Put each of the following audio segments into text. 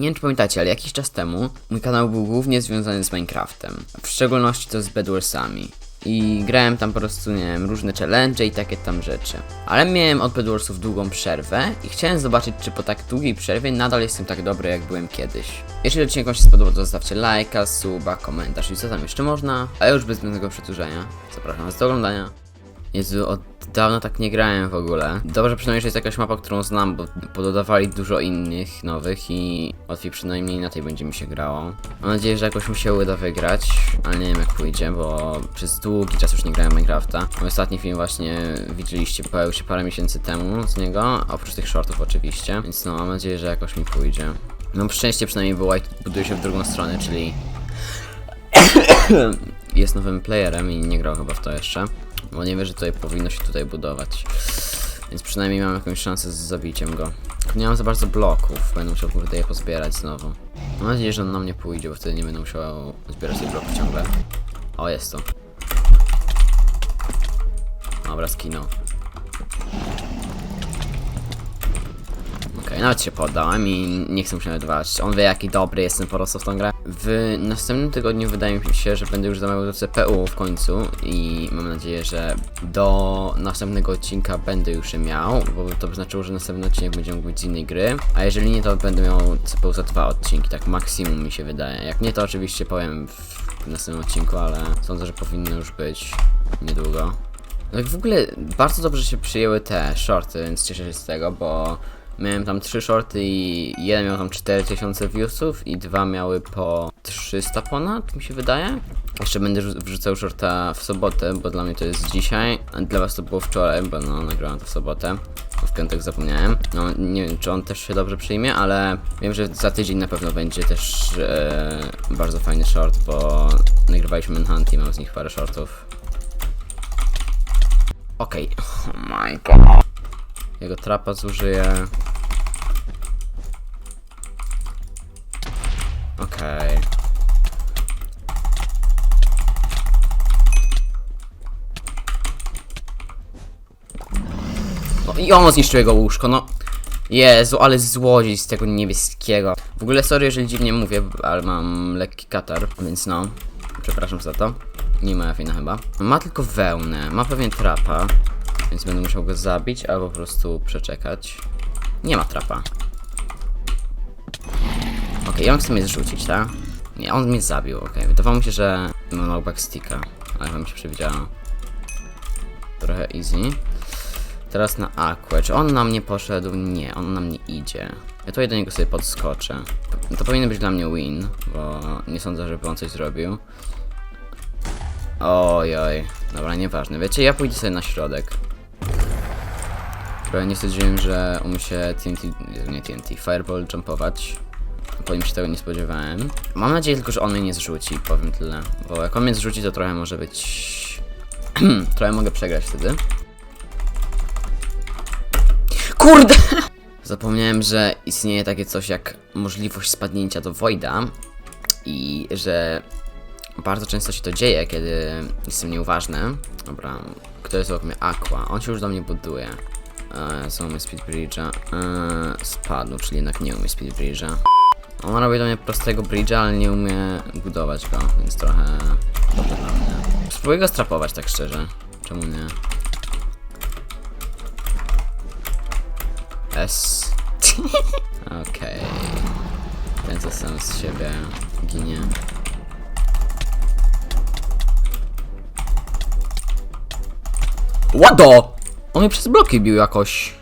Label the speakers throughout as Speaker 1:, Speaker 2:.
Speaker 1: Nie wiem czy pamiętacie, ale jakiś czas temu mój kanał był głównie związany z Minecraftem. W szczególności to z Bedwarsami. I grałem tam po prostu, nie wiem, różne challenge i takie tam rzeczy. Ale miałem od Bedwarsów długą przerwę i chciałem zobaczyć, czy po tak długiej przerwie nadal jestem tak dobry, jak byłem kiedyś. Jeśli odcinek wam się spodobał, to zostawcie lajka, suba, komentarz i co tam jeszcze można. A już bez zbędnego przedłużenia, zapraszam was do oglądania. Jezu, od dawna tak nie grałem w ogóle. Dobrze przynajmniej, że jest jakaś mapa, którą znam, bo pododawali dużo innych nowych i łatwiej przynajmniej na tej będzie mi się grało. Mam nadzieję, że jakoś mi się uda wygrać, ale nie wiem jak pójdzie, bo przez długi czas już nie grałem Minecrafta. Ostatni film właśnie widzieliście, pojawił się parę miesięcy temu z niego, oprócz tych shortów oczywiście, więc no mam nadzieję, że jakoś mi pójdzie. No szczęście przynajmniej, bo White buduje się w drugą stronę, czyli jest nowym playerem i nie grał chyba w to jeszcze. Bo nie wie, że tutaj powinno się tutaj budować. Więc przynajmniej mam jakąś szansę z zabiciem go. Nie mam za bardzo bloków, będę musiał kurde je pozbierać znowu. Mam nadzieję, że on na mnie pójdzie, bo wtedy nie będę musiał zbierać tych bloków ciągle. O, jest to. Dobra, skinął. Okej, nawet się poddałem i nie chcę mu się nawet walczyć. On wie jaki dobry jestem po prostu w tą grę. W następnym tygodniu wydaje mi się, że będę już zamawiał do CPU w końcu i mam nadzieję, że do następnego odcinka będę już je miał, bo to by znaczyło, że następny odcinek będzie mógł być z innej gry, a jeżeli nie, to będę miał CPU za dwa odcinki, tak maksimum mi się wydaje. Jak nie, to oczywiście powiem w następnym odcinku, ale sądzę, że powinno już być niedługo. No i w ogóle bardzo dobrze się przyjęły te shorty, więc cieszę się z tego, bo miałem tam trzy shorty i jeden miał tam 4000 viewsów i dwa miały po 300 ponad, mi się wydaje. Jeszcze będę rzu- wrzucał shorta w sobotę, bo dla mnie to jest dzisiaj, a dla was to było wczoraj, bo no nagrałem to w sobotę. W piątek zapomniałem. No nie wiem, czy on też się dobrze przyjmie, ale wiem, że za tydzień na pewno będzie też e, bardzo fajny short, bo nagrywaliśmy Manhunt i mam z nich parę shortów. Okej. Oh my god. Jego trapa zużyję. Okej. No i on zniszczył jego łóżko, no. Jezu, ale złodziej z tego niebieskiego. W ogóle sorry, jeżeli dziwnie mówię, ale mam lekki katar, więc no. Przepraszam za to. Nie moja wina chyba. Ma tylko wełnę, ma pewien trapa, więc będę musiał go zabić albo po prostu przeczekać. Nie ma trapa. Okej, ja chcę mnie zrzucić, tak? Nie, on mnie zabił, okej. Wydawało mi się, że mam knockback sticka, ale wam się przewidziało. Trochę easy. Teraz na Aquę. Czy on na mnie poszedł? Nie, on na mnie idzie. Ja tutaj do niego sobie podskoczę. To powinien być dla mnie win, bo nie sądzę, żeby on coś zrobił. Oj, oj. Dobra, nieważne. Wiecie, ja pójdę sobie na środek. Trochę nie sądziłem, że umie się TNT, nie TNT, Fireball jumpować. Po nim się tego nie spodziewałem. Mam nadzieję tylko, że on mnie nie zrzuci, powiem tyle. Bo jak on mnie zrzuci, to trochę może być... trochę mogę przegrać wtedy. Kurde! Zapomniałem, że istnieje takie coś jak możliwość spadnięcia do Voida i że bardzo często się to dzieje, kiedy jestem nieuważny. Dobra, kto jest obok mnie? Aqua. On się już do mnie buduje. Eee, co umie speed bridge'a? Eee, spadł, czyli jednak nie umie speed bridge'a. On robi do mnie prostego bridge'a, ale nie umie budować go, więc trochę dobrze dla mnie. Spróbuję go strapować tak szczerze. Czemu nie? S. Okej. Ten co sam z siebie ginie. Łado! On mnie przez bloki bił jakoś.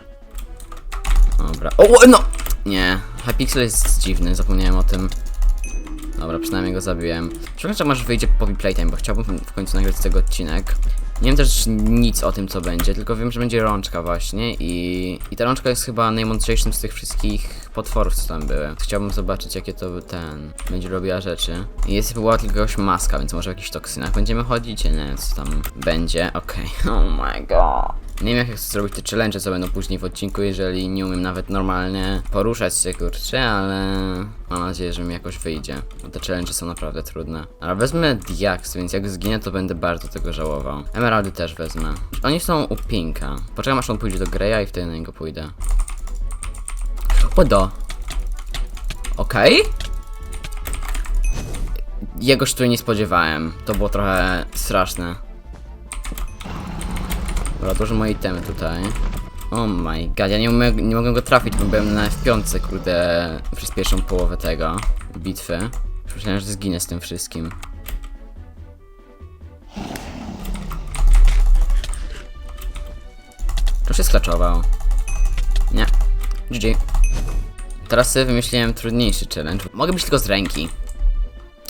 Speaker 1: Dobra. O, no! Nie. Hypixel jest dziwny, zapomniałem o tym. Dobra, przynajmniej go zabiłem. Przepraszam, może wyjdzie po playtime, bo chciałbym w końcu nagrać z tego odcinek. Nie wiem też nic o tym, co będzie, tylko wiem, że będzie rączka właśnie i, i ta rączka jest chyba najmądrzejszym z tych wszystkich potworów, co tam były. Chciałbym zobaczyć, jakie to ten będzie robiła rzeczy. Jest była tylko jakaś maska, więc może w jakichś toksynach będziemy chodzić, nie wiem, co tam będzie. Okej, oh my god. Nie wiem jak chcę zrobić te challenge, co będą później w odcinku, jeżeli nie umiem nawet normalnie poruszać się, kurczę, ale mam nadzieję, że mi jakoś wyjdzie. Bo te challenge są naprawdę trudne. Ale wezmę Diax, więc jak zginę, to będę bardzo tego żałował. Emeraldy też wezmę. Oni są u Pinka. Poczekam aż on pójdzie do Greya i wtedy na niego pójdę. Odo! Okej. Jego się tutaj nie spodziewałem. To było trochę straszne. Dobra, dużo moje itemy tutaj. Oh my god, ja nie, umie, nie mogę go trafić, bo byłem na F5, kurde, przez pierwszą połowę tego bitwy. Myślałem, że zginę z tym wszystkim. To się sklaczował. Nie. GG. Teraz sobie wymyśliłem trudniejszy challenge. Mogę być tylko z ręki.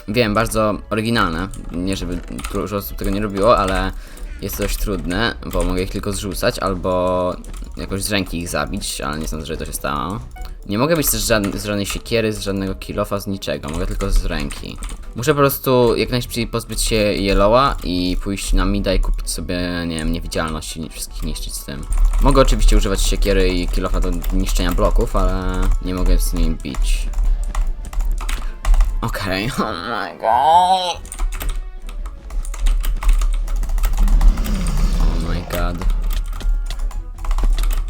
Speaker 1: Wiem, bardzo oryginalne. Nie, żeby dużo osób tego nie robiło, ale jest dość trudne, bo mogę ich tylko zrzucać albo jakoś z ręki ich zabić, ale nie sądzę, że to się stało. Nie mogę być też żadn- z żadnej siekiery, z żadnego kilofa, z niczego. Mogę tylko z ręki. Muszę po prostu jak najszybciej pozbyć się Yellowa i pójść na mida i kupić sobie, nie wiem, niewidzialność i wszystkich niszczyć z tym. Mogę oczywiście używać siekiery i kilofa do niszczenia bloków, ale nie mogę z nimi bić. Okej. Oh my god.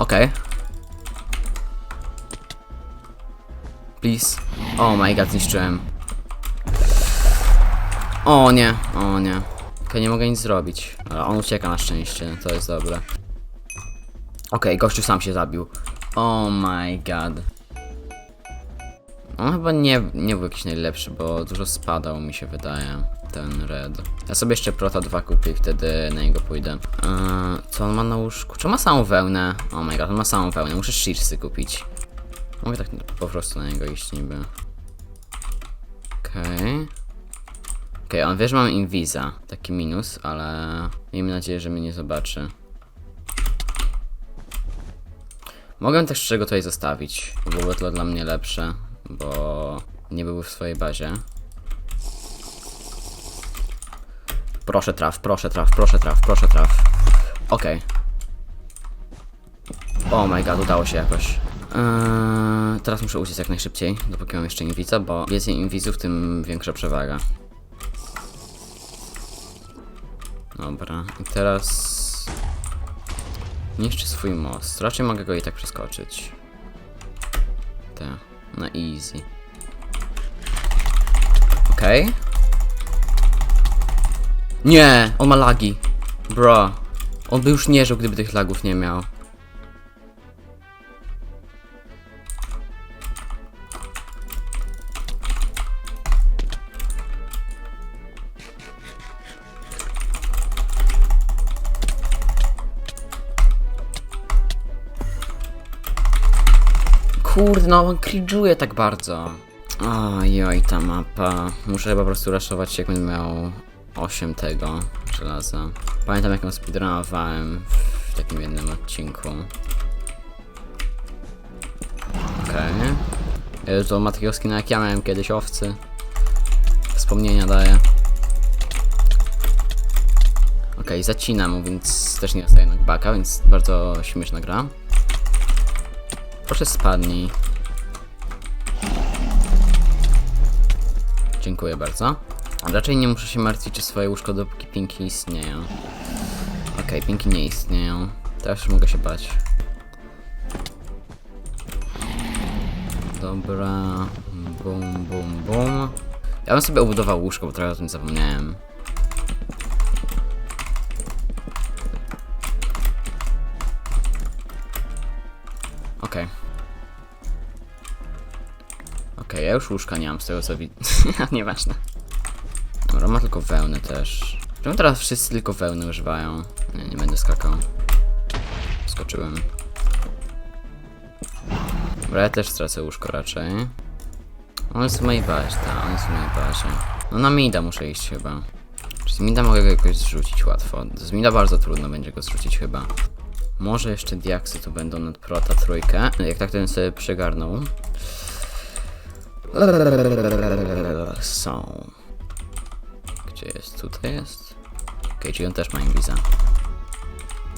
Speaker 1: Okej. Please. Oh my god, zniszczyłem. O nie, o nie. Okej, nie mogę nic zrobić. Ale on ucieka na szczęście, to jest dobre. Okej, gościu sam się zabił. Oh my god. On chyba nie, nie był jakiś najlepszy, bo dużo spadał mi się wydaje. Ten red. Ja sobie jeszcze Prota 2 kupię i wtedy na niego pójdę. Co on ma na łóżku? Czy ma samą wełnę? Oh my god, on ma samą wełnę. Muszę shearsy kupić. Mogę tak po prostu na niego iść niby. Okej. Okej, on wie, że mam Invisa. Taki minus, ale miejmy nadzieję, że mnie nie zobaczy. Mogę też czego tutaj zostawić. Byłoby to dla mnie lepsze, bo nie były w swojej bazie. Proszę traf, proszę traf, proszę traf, proszę traf. Okej. Oh my god, udało się jakoś. Eee, teraz muszę uciec jak najszybciej, dopóki mam jeszcze inwiza, bo więcej inwizów, tym większa przewaga. Dobra, i teraz... Niszczy swój most. Raczej mogę go i tak przeskoczyć. Te, na easy. Okej. Nie, on ma lagi. Bro. On by już nie żył, gdyby tych lagów nie miał. Kurde, no on cringe'uje tak bardzo. Ojoj, ta mapa. Muszę po prostu raszować jak będę miał 8 tego żelaza. Pamiętam jak ją speedrunowałem w takim jednym odcinku. Okej. Okay. To ma takiego skina jak ja miałem kiedyś, owcy. Wspomnienia daje. Okej, zacina mu, więc też nie dostaje knockbacka, więc bardzo śmieszna gra. Proszę spadnij. Dziękuję bardzo. Raczej nie muszę się martwić o swoje łóżko, dopóki pinki istnieją. Okej, pinki nie istnieją. Teraz już mogę się bać. Dobra. Bum, bum, bum. Ja bym sobie obudował łóżko, bo trochę o tym zapomniałem. Ja już łóżka nie mam z tego co widzę. Nieważne. Dobra, ma tylko wełnę też. Czemu teraz wszyscy tylko wełny używają? Nie, nie będę skakał. Skoczyłem. Dobra, ja też stracę łóżko raczej. On jest w mojej bazie, tak, on jest w mojej bazie. No na mida muszę iść chyba. Czy z mida mogę go jakoś zrzucić łatwo? Z mida bardzo trudno będzie go zrzucić chyba. Może jeszcze diaksy tu będą nad prota trójkę. Jak tak to bym sobie przegarnął. Są. Gdzie jest? Tutaj jest? Okej, czyli on też ma inwiza.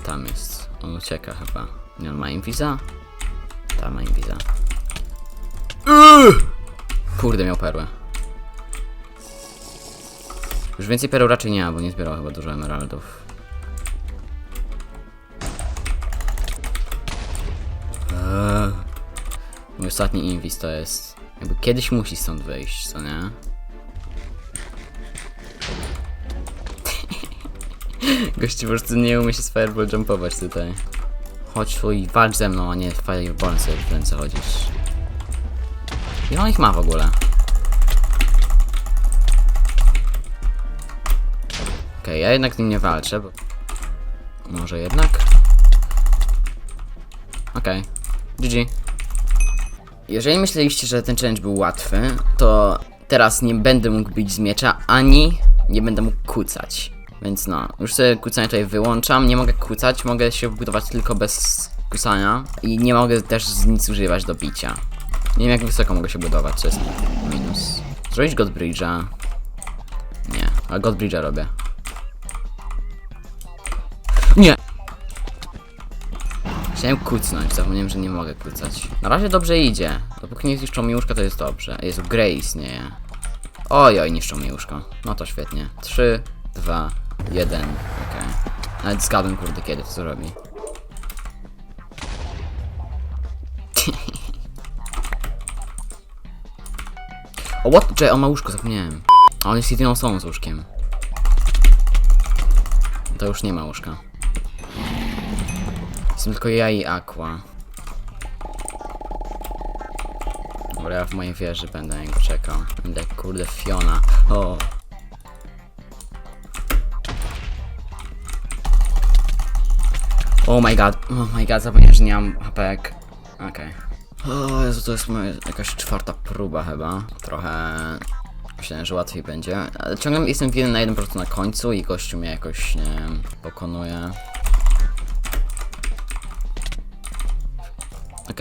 Speaker 1: Tam jest. On ucieka chyba. Nie, on ma inwiza? Tam ma inwiza. Kurde, miał perłę. Już więcej pereł raczej nie ma, bo nie zbierał chyba dużo emeraldów. Eee. Mój ostatni invis to jest Jakby kiedyś musi stąd wyjść, co nie? Gościu po prostu nie umie się z fireball jumpować tutaj. Chodź tu i walcz ze mną, a nie fireball sobie w ręce chodzisz. Ile on ich ma w ogóle? Okej, ja jednak z nim nie walczę, bo... Może jednak? Okej. GG. Jeżeli myśleliście, że ten challenge był łatwy, to teraz nie będę mógł bić z miecza, ani nie będę mógł kucać. Więc no, już sobie kucanie tutaj wyłączam, nie mogę kucać, mogę się wbudować tylko bez kusania i nie mogę też z nic używać do bicia. Nie wiem jak wysoko mogę się budować, to jest minus. Zrobić Godbridge'a? Nie, ale Godbridge'a robię. Nie! Chciałem kucnąć, zapomniałem, że nie mogę kucać. Na razie dobrze idzie. Dopóki nie zniszczą mi łóżka, to jest dobrze. Jezu, Grey istnieje. Oj, oj, niszczą mi łóżko. No to świetnie. 3, 2, 1. Okej. Nawet zgadłem, kurde, kiedy to zrobi. o, what? Czekaj, on ma łóżko, zapomniałem. A on jest jedyną osobą z łóżkiem. To już nie ma łóżka. Jestem tylko ja i Aqua. Dobra, ja w mojej wieży będę niego czekał. Będę jak kurde Fiona. O. Oh my god, oh my god, zapomniałem, że nie mam hapek. Okej. O Jezu, to jest moja jakaś czwarta próba chyba. Trochę... Myślałem, że łatwiej będzie. Ale ciągle jestem w 1 na 1 po prostu na końcu i gościu mnie jakoś, nie pokonuje.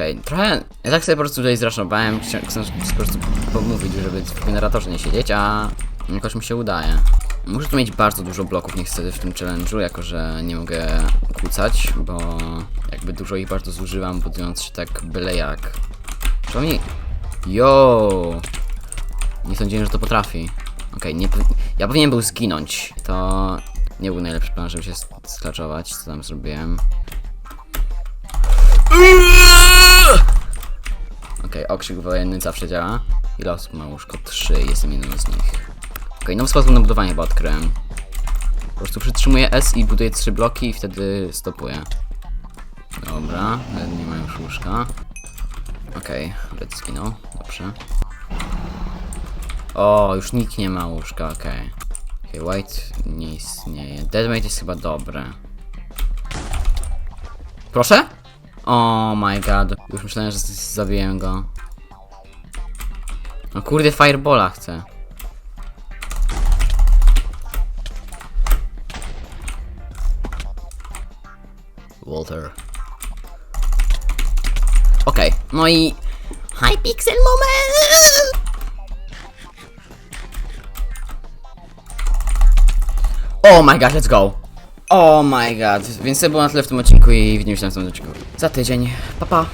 Speaker 1: Okej, trochę. Ja tak sobie po prostu tutaj zraszowałem, chcę po prostu pomówić, żeby w generatorze nie siedzieć, a jakoś mi się udaje. Muszę tu mieć bardzo dużo bloków niestety w tym challenge'u, jako że nie mogę kłócać, bo jakby dużo ich bardzo zużywam, budując się tak byle jak. Przynajmniej. Yo! Nie sądziłem, że to potrafi. Okej, powi- Ja powinien był zginąć. To nie był najlepszy plan, żeby się sk- sklaczować, co tam zrobiłem. Okej, okrzyk wojenny zawsze działa. Ile osób ma łóżko? Trzy, jestem jednym z nich. Okej, nowy sposób na budowanie chyba odkryłem. Po prostu przytrzymuję S i buduję trzy bloki i wtedy stopuję. Dobra, nie ma już łóżka. Okej, red skinął, dobrze. O, już nikt nie ma łóżka, okej. Okej, white nie istnieje. Deadmate jest chyba dobre. Proszę? Oh my god. Już myślałem, że z- zabiję go. No kurde, firebola chcę. Walter. Okej, no i... Hypixel moment! Oh my god, let's go! Oh my god, więc to było na tyle w tym odcinku i widzimy się na odcinku za tydzień. Pa pa!